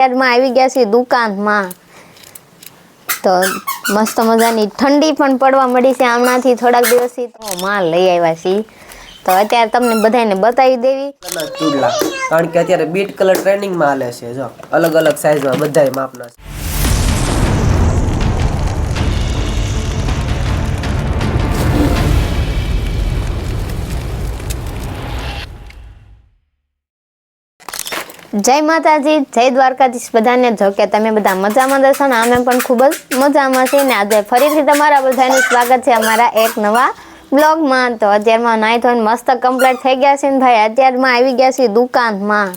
અત્યારમાં આવી ગયા છીએ દુકાનમાં. તો મસ્ત મજાની ઠંડી પણ પડવા મળી છે. હમણાંથી થોડાક દિવસથી તો માલ લઈ આવ્યા છીએ. તો અત્યારે તમને બધાને બતાવી દેવી. કારણ કે અત્યારે બીટ કલર ટ્રેનિંગમાં હાલે છે, જો. અલગ અલગ સાઈઝમાં બધાય માપના છે. જય માતાજી, જય દ્વારકાધીશ બધાને. જો કે તમે બધા મજામાં જશો ને, અમે પણ ખૂબ જ મજામાં છીએ ને આજે ફરીથી તમારા બધાનું સ્વાગત છે અમારા એક નવા બ્લોગમાં. તો અત્યારમાં નાઈ ધોઈને મસ્ત કમ્પ્લીટ થઈ ગયા છે ને ભાઈ, અત્યારમાં આવી ગયા છીએ દુકાનમાં.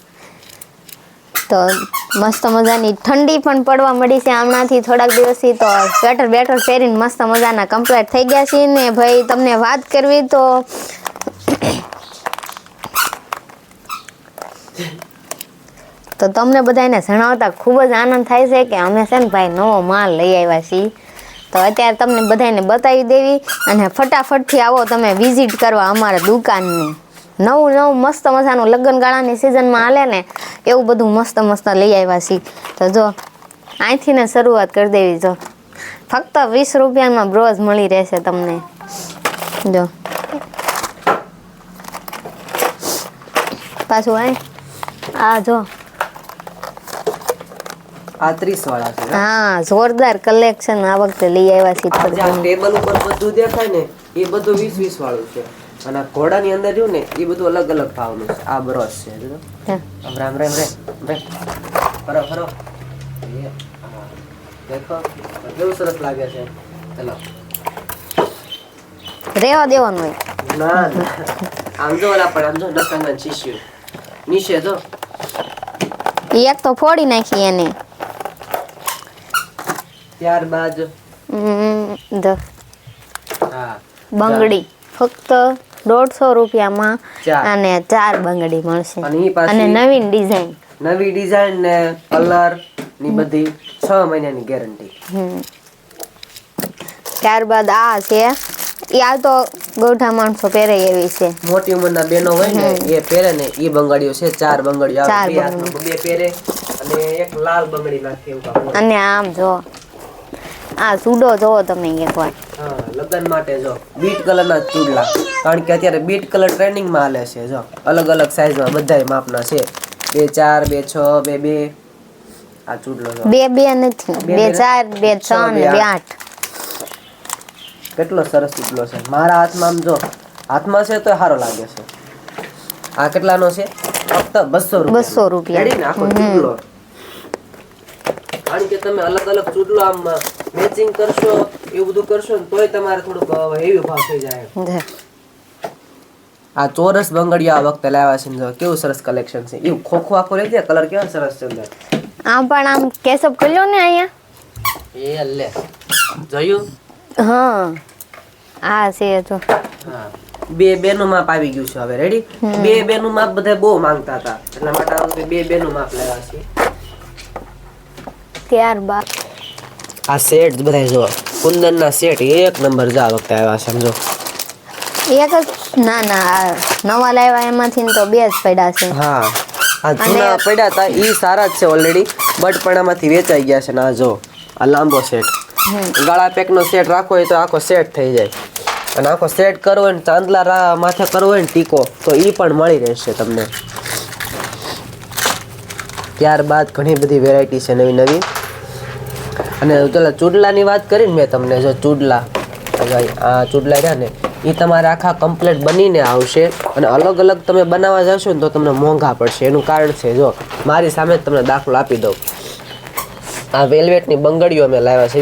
તો મસ્ત મજાની ઠંડી પણ પડવા મળી છે હમણાંથી થોડાક દિવસથી. તો સ્વેટર બેટર પહેરીને મસ્ત મજાના કમ્પ્લીટ થઈ ગયા છીએ ને ભાઈ, તમને વાત કરવી તો તો તમને બધાને જણાવતા ખૂબ જ આનંદ થાય છે કે અમે છે ને ભાઈ નવો માલ લઈ આવ્યા છીએ. તો અત્યારે તમને બધાને બતાવી દેવી અને ફટાફટથી આવો તમે વિઝિટ કરવા અમારા દુકાનની. નવું નવું મસ્ત મજાનું લગ્નગાળાની સિઝનમાં હાલે ને એવું બધું મસ્ત મસ્ત લઈ આવ્યા છીએ. તો જો, અહીંથી ને શરૂઆત કરી દેવી જો. ફક્ત વીસ રૂપિયામાં બ્રોઝ મળી રહેશે તમને. જો. પાછું આ જો. આ ત્રીસ વાળા છે હા. જોરદાર કલેક્શન આ વખતે લઈ આવ્યા છે ટેબલ ઉપર બધું દેખાય ને એ બધું વીસ વીસ વાળું છે. અને ઘોડાની અંદર જોયું ને એ બધું અલગ અલગ ભાવનું છે. આ બ્રશ છે જો. રામ રામ રામ રે ફરો ફરો. દેખો. કેવું સરસ લાગે છે. ચલો. રેવા દેવાનું ના આમ જો ઓલા પણ આમ જો નકંગન શીશ્યું. નીચે જો. એક તો ફોડી નાખી એને. ત્યારબાદ? હા. બંગડી. ફક્ત દોઢસો રૂપિયામાં અને ચાર બંગડી મળશે. અને નવીન ડિઝાઇન. નવી ડિઝાઇન ને કલરની બધી છ મહિનાની ગેરંટી. ત્યારબાદ આ છે. આ તો ગોઠા માણસો પહેરે એવી છે. મોટી ઉંમરના બેનો હોય ને એ પહેરે ને એ બંગડીઓ છે ચાર બંગડીઓ આવે બે પહેરે અને એક લાલ બંગડી નાખે એવું અને આમ જો. આ ચૂડો જોવો તમે એકવાર હા લગ્ન માટે જો બીટ કલરના ચૂડલા. કારણ કે અત્યારે બીટ કલર ટ્રેન્ડિંગમાં હાલે છે જો. અલગ અલગ સાઈઝમાં બધાય માપના છે. બે ચાર બે છ બે બે. આ ચૂડલો જો. બે બે નથી. બે ચાર બે છ, બે. આઠ. કેટલો સરસ ચૂડલો છે. મારા હાથમાં આમ જો હાથમાં છે તો સારો લાગે છે. આ કેટલાનો છે? ફક્ત બસો રૂપિયા બસો રૂપિયા. આખો ચૂડલો. કારણ કે તમે અલગ અલગ ચૂડલો આમ મેચિંગ કરશો એવું બધું કરશો ને તોય તમારે થોડુંક હેવી ભાવ થઈ જાય આ ચોરસ બંગડિયા આ વખતે લાવ્યા છે જો કેવું સરસ કલેક્શન છે. એવું ખોખો આખો લઈ જાય કલર કેવો સરસ છે અંદર? આમ પણ આમ કેસઅપ કર્યો ને અહીંયા? એ લે જોયું? હા. આ છે તો. હા. બે નું માપ આવી ગયું છે હવે રેડી બે બે નું માપ બધા બહુ માંગતા હતા. એટલા માટે આ વખતે બે નું માપ લાવ્યા છે. ત્યારબાદ. આ સેટ બધા જો કુંદનના સેટ એક નંબર જા વખતે આવ્યા સમજો એક જ ના ના નવા લાવ્યા એમાંથી તો બે જ પડ્યા છે. હા આ જૂના પડ્યા હતા એ સારા જ છે ઓલરેડી બટ પણ આમાંથી વેચાઈ ગયા છે ને આ જો આ લાંબો સેટ. ગાળા પેકનો સેટ રાખો હોય તો આખો સેટ થઈ જાય. અને આખો સેટ કરવો હોય ને ચાંદલા માથે કરવો હોય ને ટીકો તો એ પણ મળી રહેશે તમને. ત્યારબાદ ઘણી બધી વેરાયટી છે નવી નવી અને પેલા ચૂડલાની વાત કરીને મેં તમને જો ચૂડલા, આ ચૂડલા રહ્યા ને એ તમારે આખા કમ્પ્લેટ બનીને આવશે અને અલગ અલગ તમે બનાવવા જશો ને તો તમને મોંઘા પડશે. એનું કારણ છે, જો, મારી સામે જ તમને દાખલો આપી દઉં. આ વેલ્વેટની બંગડીઓ અમે લાવ્યા છે.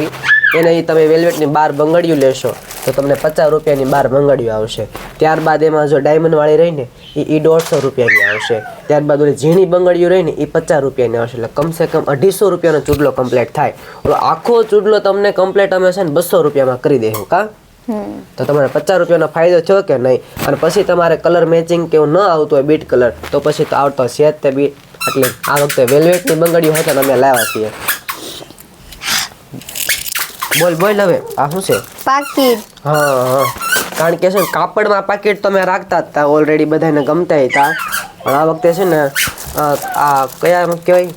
એને એ તમે વેલ્વેટની બાર બંગડીઓ લેશો. તો તમને પચાસ રૂપિયાની બાર બંગડીઓ આવશે. ત્યારબાદ એમાં જો ડાયમંડવાળી રહીને એ એ દોઢસો રૂપિયાની આવશે. ત્યારબાદ ઓલી ઝીણી બંગડીઓ રહીને એ પચાસ રૂપિયાની આવશે. એટલે કમસે કમ અઢીસો રૂપિયાનો ચૂડલો કમ્પ્લીટ થાય. ઓલો આખો ચૂડલો તમને કમ્પ્લીટ અમે છે ને બસો રૂપિયામાં કરી દઈશું કા? તો તમારે પચાસ રૂપિયાનો ફાયદો થયો કે નહીં? અને પછી તમારે કલર મેચિંગ કેવું ન આવતું હોય બીટ કલર તો પછી તો આવતો છે જ તે બીટ એટલે આ વખતે વેલ્વેટની બંગડીઓ હતા અમે લાવ્યા છીએ. બોલ બોલ હવે. આ શું છે? પાકીટ. હા હા. કારણ કે છે ને કાપડમાં પાકીટ તો મેં રાખતા હતા ઓલરેડી બધાને ગમતા હતા પણ આ વખતે છે ને આ કયા કહેવાય?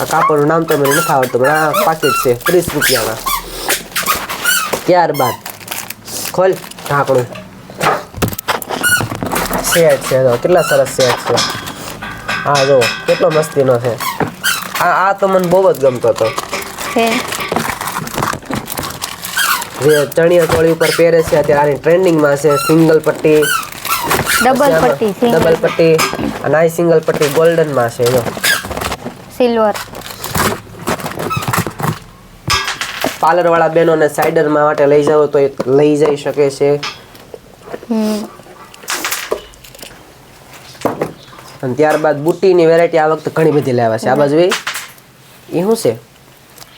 આ કાપડનું નામ તો મને નથી આવડતું પણ આ પાકીટ છે ત્રીસ રૂપિયાના. ત્યારબાદ ખોલ ઢાંકણું. સેટ છે કેટલા સરસ સેટ છે. હા જો કેટલો મસ્તીનો છે. આ આ તો મને બહુ જ ગમતો હતો. જે ચણિયા ચોળી ઉપર પહેરે છે અત્યારે આની ટ્રેન્ડિંગમાં છે સિંગલ પટ્ટી. ડબલ પટ્ટી ડબલ પટ્ટી. અને આ સિંગલ પટ્ટી ગોલ્ડનમાં છે જો. સિલ્વર પાર્લર વાળા બહેનોને સાઈડરમાં માટે લઈ જાવ તો એ લઈ જઈ શકે છે. અને ત્યારબાદ બુટ્ટીની વેરાયટી આ વખતે ઘણી બધી લેવા છે. આ બાજુ એ શું છે?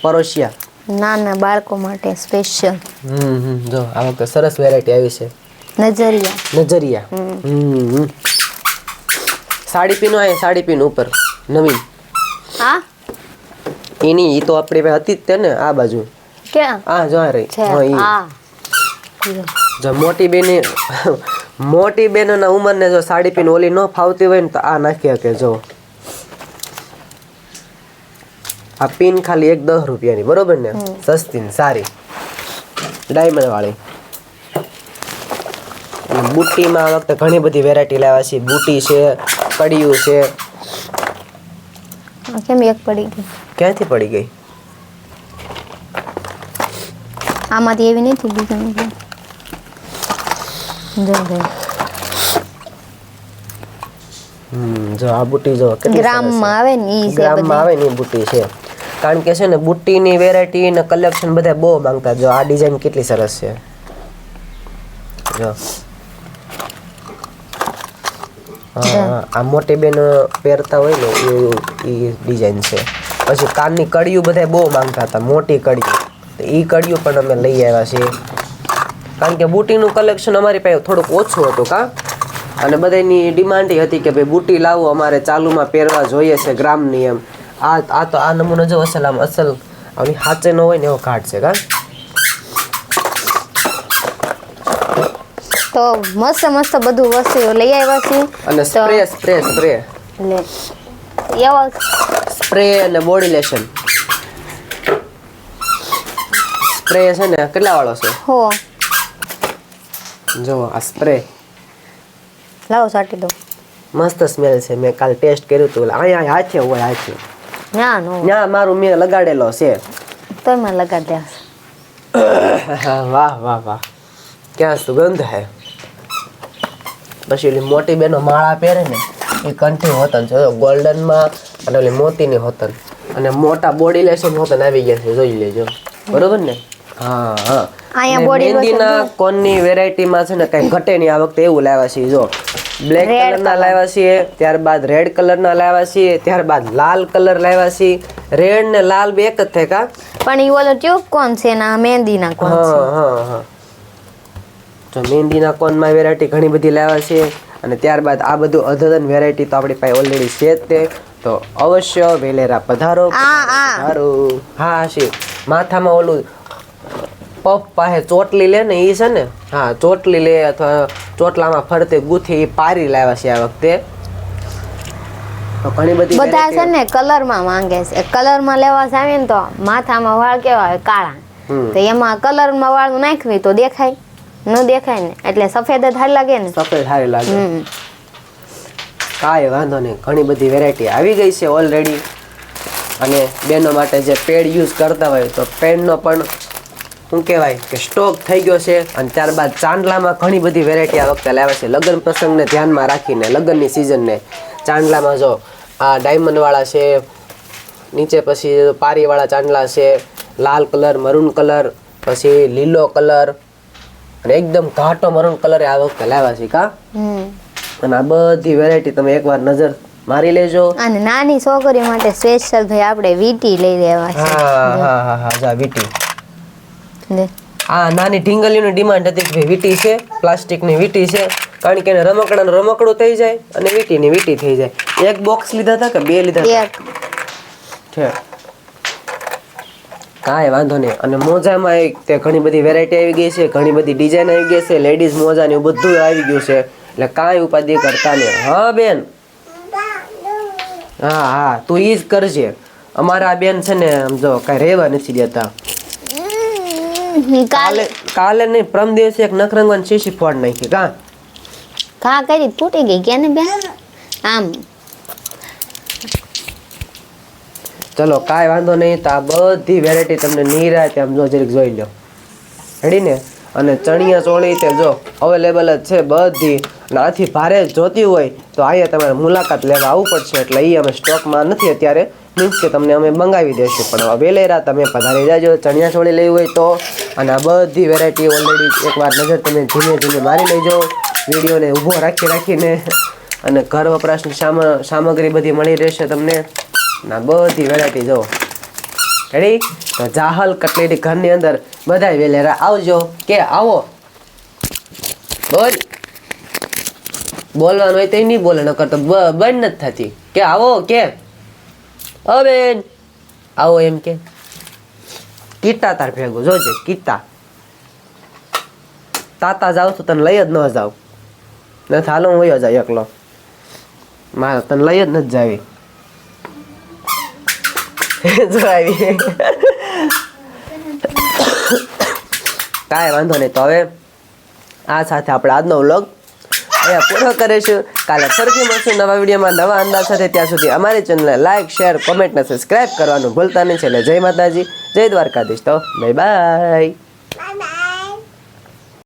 પરોશિયા. નાના બાળકો માટે સ્પેશિયલ હમ હમ જો આ વખતે સરસ વેરાયટી આવી છે. નજરિયા. નજરિયા. હમ. સાડી પીનો આ સાડી પીન ઉપર. નવીન. હા? એની એ તો આપણી પાસે હતી જ તે ને આ બાજુ. ક્યાં? આ જો આ રહી. હા, ઈ. જો. મોટી બેને મોટી બેનોના ઉંમરને જો સાડી પીન ઓલી ન ફાવતી હોય ને તો આ નાખી શકે જો. આ પિન ખાલી એક દસ રૂપિયાની બરોબર ને? સસ્તી ને સારી. ડાયમંડ વાળી. બુટ્ટીમાં આ વખતે ઘણી બધી વેરાયટી લાવ્યા છે. બુટી છે કડિયું છે. કેમ એક પડી ગઈ? ક્યાંથી પડી ગઈ? આમાંથી એવી બીજા નથી જો આ બુટ્ટી જો ગ્રામમાં આવે ને ઈ છે ગ્રામમાં આવે ને બુટ્ટી છે. કારણ કે છે ને બુટ્ટીની વેરાયટી ને કલેક્શન બધા બહુ માંગતા. જો આ ડિઝાઇન કેટલી સરસ છે. જો. આ મોટી બેન પહેરતા હોય ને એ ડિઝાઇન છે. પછી કાનની કડિયું બધા બહુ માંગતા હતા મોટી કડિયું તો એ કડિયું પણ અમે લઈ આવ્યા છીએ. કારણ કે બુટીનું કલેક્શન અમારી પાસે થોડુંક ઓછું હતું કા. અને બધાની ડિમાન્ડ હતી કે ભાઈ બુટી લાવો અમારે ચાલુમાં પહેરવા જોઈએ છે ગ્રામની એમ. આ આ તો આ નમૂનો જો અસલ આમ અસલ આની હાચે ન હોય ને એવો કાઢ છે કા? તો મસ્ત મસ્ત બધું વસ્તુ લઈ આવ્યા છીએ. અને સ્પ્રે સ્પ્રે સ્પ્રે લે એવા સ્પ્રે અને બોડી લેશન સ્પ્રે છે ને કેટલા વાળો છે? હો. જો આ સ્પ્રે લાવો સાટી દો. મસ્ત સ્મેલ છે. મેં કાલ ટેસ્ટ કર્યું હતું અહીંયા હાથે હોય હાથે. ના મારું મેં લગાડેલો છે. તમે લગાડ્યા લગાડ દે વાહ વાહ વાહ. ક્યાં સુગંધ હે? પછી ઓલી મોટી બેનો માળા પહેરે ને એ કંઠી હોતન છે ગોલ્ડનમાં અને ઓલી મોતીની હોતન. અને મોટા બોડી લેશન હોતન આવી ગયા છે જોઈ લેજો. બરોબર ને? હા હા. અહીંયા lotion મહેંદીના કોનની વેરાયટીમાં છે ને કઈ ઘટે નહીં. આ વખતે એવું લાવ્યા છીએ જો. બ્લેક કલરના લાવ્યા છીએ ત્યારબાદ રેડ કલરના લાવ્યા છીએ ત્યારબાદ લાલ કલર લાવ્યા છીએ. રેડ ને લાલ બે એક જ થાય કા? પણ ઈ ઓલો ટ્યુબ કોણ છે ના મહેંદીના છે. હા હા હા. તો મહેંદીના કોનમાં વેરાયટી ઘણી બધી લાવ્યા છે અને ત્યારબાદ આ બધું અધન વેરાયટી તો આપણી પાસે ઓલરેડી છે જ તે. તો અવશ્ય વેલેરા પધારો. પધારો. હા માથામાં ઓલું પફ પાસે ચોટલી લે ને એ છે ને હા ચોટલી લે અથવા ચોટલામાં ફરતે ગુથી એ પારી લાવ્યા છે આ વખતે. ઘણી બધી બધા છે ને કલરમાં માંગે છે. કલરમાં લેવા આવે ને તો માથામાં વાળ કેવા હોય કાળા. તો એમાં કલરમાં વાળ નાખવી તો દેખાય. ન દેખાય ને એટલે સફેદ જ હારી લાગે ને. સફેદ હારી લાગે. કાંઈ વાંધો નહીં. ઘણી બધી વેરાયટી આવી ગઈ છે ઓલરેડી અને બેનો માટે જે પેડ યુઝ કરતા હોય તો પેડનો પણ શું કહેવાય કે સ્ટોક થઈ ગયો છે અને ત્યારબાદ ચાંદલામાં ઘણી બધી વેરાયટી આ વખતે લાવે છે. લગ્ન પ્રસંગને ધ્યાનમાં રાખીને લગ્નની સિઝનને ચાંદલામાં જો આ ડાયમંડવાળા છે નીચે પછી પારીવાળા ચાંદલા છે લાલ કલર મરૂન કલર પછી લીલો કલર અને એકદમ ઘાટો મરૂન કલર આ વખતે લાવ્યા છે કા? અને આ બધી વેરાયટી તમે એકવાર નજર મારી લેજો. અને નાની છોકરી માટે સ્પેશિયલ ભાઈ આપણે વીટી લઈ લેવા છે. હા હા હા હા જા વીટી. લે. આ નાની ઢીંગલીઓની ડિમાન્ડ હતી કે ભાઈ વીટી છે પ્લાસ્ટિકની વીટી છે કારણ કે એને રમકડાનું રમકડું થઈ જાય અને વીટીની વીટી થઈ જાય. એક બોક્સ લીધા હતા કે બે લીધા હતા? છે કાંઈ વાંધો નહીં. અને મોજામાં એક તે ઘણી બધી વેરાયટી આવી ગઈ છે ઘણી બધી ડિઝાઇન આવી ગઈ છે લેડીઝ મોજા ને એવું બધું આવી ગયું છે. એટલે કાંઈ ઉપાધિ કરતા નહીં. હા બેન? હા હા તું એ જ કરજે. અમારા બેન છે ને આમ જો કાંઈ રહેવા નથી દેતા. કાલે કાલે નહીં પ્રમ દિવસે એક નખરંગન શીશી ફોડ નાખી કા? કા કરી? તૂટી ગઈ ક્યાં ને બે આમ. ચલો કાંઈ વાંધો નહીં તો આ બધી વેરાયટી તમને નીરા આમ જો જરીક જોઈ લો રેડી ને? અને ચણિયા ચોળી તે જો અવેલેબલ જ છે બધી. અને આથી ભારે જોતી હોય તો અહીંયા તમારે મુલાકાત લેવા આવવું પડશે. એટલે એ અમે સ્ટોકમાં નથી અત્યારે મીન્સ કે તમને અમે મંગાવી દઈશું પણ વેલેરા તમે પધારી જાજો. ચણિયા છોડી લેવી હોય તો. અને આ બધી વેરાયટી ઓલરેડી એકવાર નજર તમે ધીમે ધીમે મારી લેજો. વિડીયોને ઊભો રાખી રાખીને. અને ઘર વપરાશની સામ, સામગ્રી બધી મળી રહેશે તમને. ના બધી વેરાયટી જો. રેડી તો જાહલ કટલેરી ઘરની અંદર બધાય વેલેરા આવજો. કે આવો. બોલ. બોલવાનું હોય તો નહીં બોલે, નકર તો બંધ નથી થતી. કે આવો, કે? બેન આવો એમ કે. કીટા તાર ભેગો જોજે કીટા તાતા જાવ તો તને લઈ જ ન જાવ નથી હાલો હું વયો જાય એકલો. મારે તને લઈ જ નથી જાવી. જો કાંઈ વાંધો નહીં, તો હવે આ સાથે આપણે આજનો વ્લોગ અહીંયા પૂરો કરીશું કાલે ફરીથી મળશું નવા વિડીયોમાં નવા અંદાજ સાથે. ત્યાં સુધી અમારી ચેનલને લાઇક શેર કોમેન્ટ ને સબસ્ક્રાઇબ કરવાનું ભૂલતા નહીં. છે એટલે જય માતાજી, જય દ્વારકાધીશ તો. Bye bye